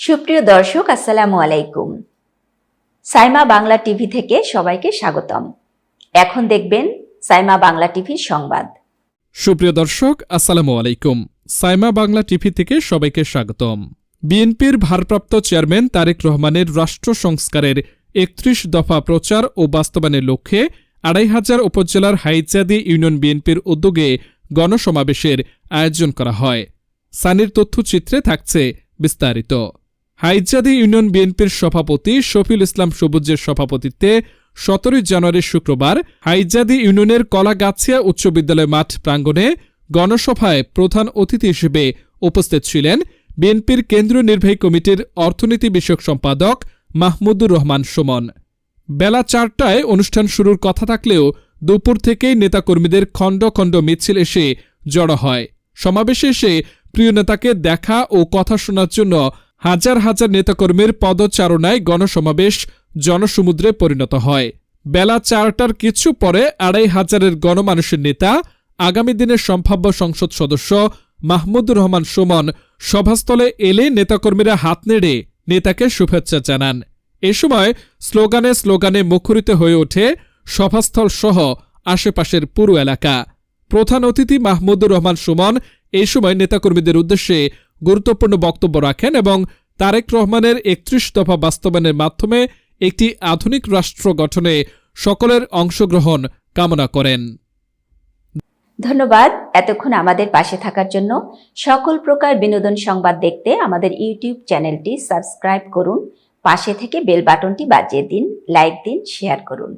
সুপ্রিয় দর্শক, আসসালামু আলাইকুম। সাইমা বাংলা টিভি থেকে সবাইকে স্বাগতম। এখন দেখবেন সাইমা বাংলা টিভির সংবাদ। সুপ্রিয় দর্শক, আসসালামু আলাইকুম। সাইমা বাংলা টিভি থেকে সবাইকে স্বাগতম। বিএনপির ভারপ্রাপ্ত চেয়ারম্যান তারেক রহমানের রাষ্ট্র সংস্কারের একত্রিশ দফা প্রচার ও বাস্তবায়নের লক্ষ্যে আড়াই হাজার উপজেলার হাইচাদি ইউনিয়ন বিএনপির উদ্যোগে গণসমাবেশের আয়োজন করা হয়। সানির তথ্যচিত্রে থাকছে বিস্তারিত। হাইজাদি ইউনিয়ন বিএনপির সভাপতি শফিল ইসলাম সবুজের সভাপতিত্বে সতেরোই জানুয়ারি শুক্রবার হাইজাদি ইউনিয়নের কলাগাছিয়া উচ্চ বিদ্যালয় মাঠ প্রাঙ্গণে গণসভায় প্রধান অতিথি হিসেবে উপস্থিত ছিলেন বিএনপির কেন্দ্রীয় নির্বাহী কমিটির অর্থনীতি বিষয়ক সম্পাদক মাহমুদুর রহমান সুমন। বেলা চারটায় অনুষ্ঠান শুরুর কথা থাকলেও দুপুর থেকেই নেতাকর্মীদের খণ্ড খণ্ড মিছিল এসে জড়ো হয়। সমাবেশে এসে প্রিয় নেতাকে দেখা ও কথা শোনার জন্য হাজার হাজার নেতাকর্মীর পদচারণায় গণসমাবেশ জনসমুদ্রে পরিণত হয়। বেলা চারটার কিছু পরে আড়াই হাজারের গণমানুষের নেতা, আগামী দিনের সম্ভাব্য সংসদ সদস্য মাহমুদুর রহমান সুমন সভাস্থলে এলে নেতাকর্মীরা হাত নেড়ে নেতাকে শুভেচ্ছা জানান। এ সময় স্লোগানে স্লোগানে মুখরিত হয়ে ওঠে সভাস্থল সহ আশেপাশের পুরো এলাকা। প্রধান অতিথি মাহমুদুর রহমান সুমন এই সময় নেতাকর্মীদের উদ্দেশ্যে গুরুত্বপূর্ণ বক্তব্য রাখেন এবং তারেক রহমানের একত্রিশ দফা বাস্তবায়নের মাধ্যমে একটি আধুনিক রাষ্ট্র গঠনে সকলের অংশগ্রহণ কামনা করেন। ধন্যবাদ এতক্ষণ আমাদের পাশে থাকার জন্য। সকল প্রকার বিনোদন সংবাদ দেখতে আমাদের ইউটিউব চ্যানেলটি সাবস্ক্রাইব করুন। পাশে থেকে বেল বাটনটি বাজিয়ে দিন, লাইক দিন, শেয়ার করুন।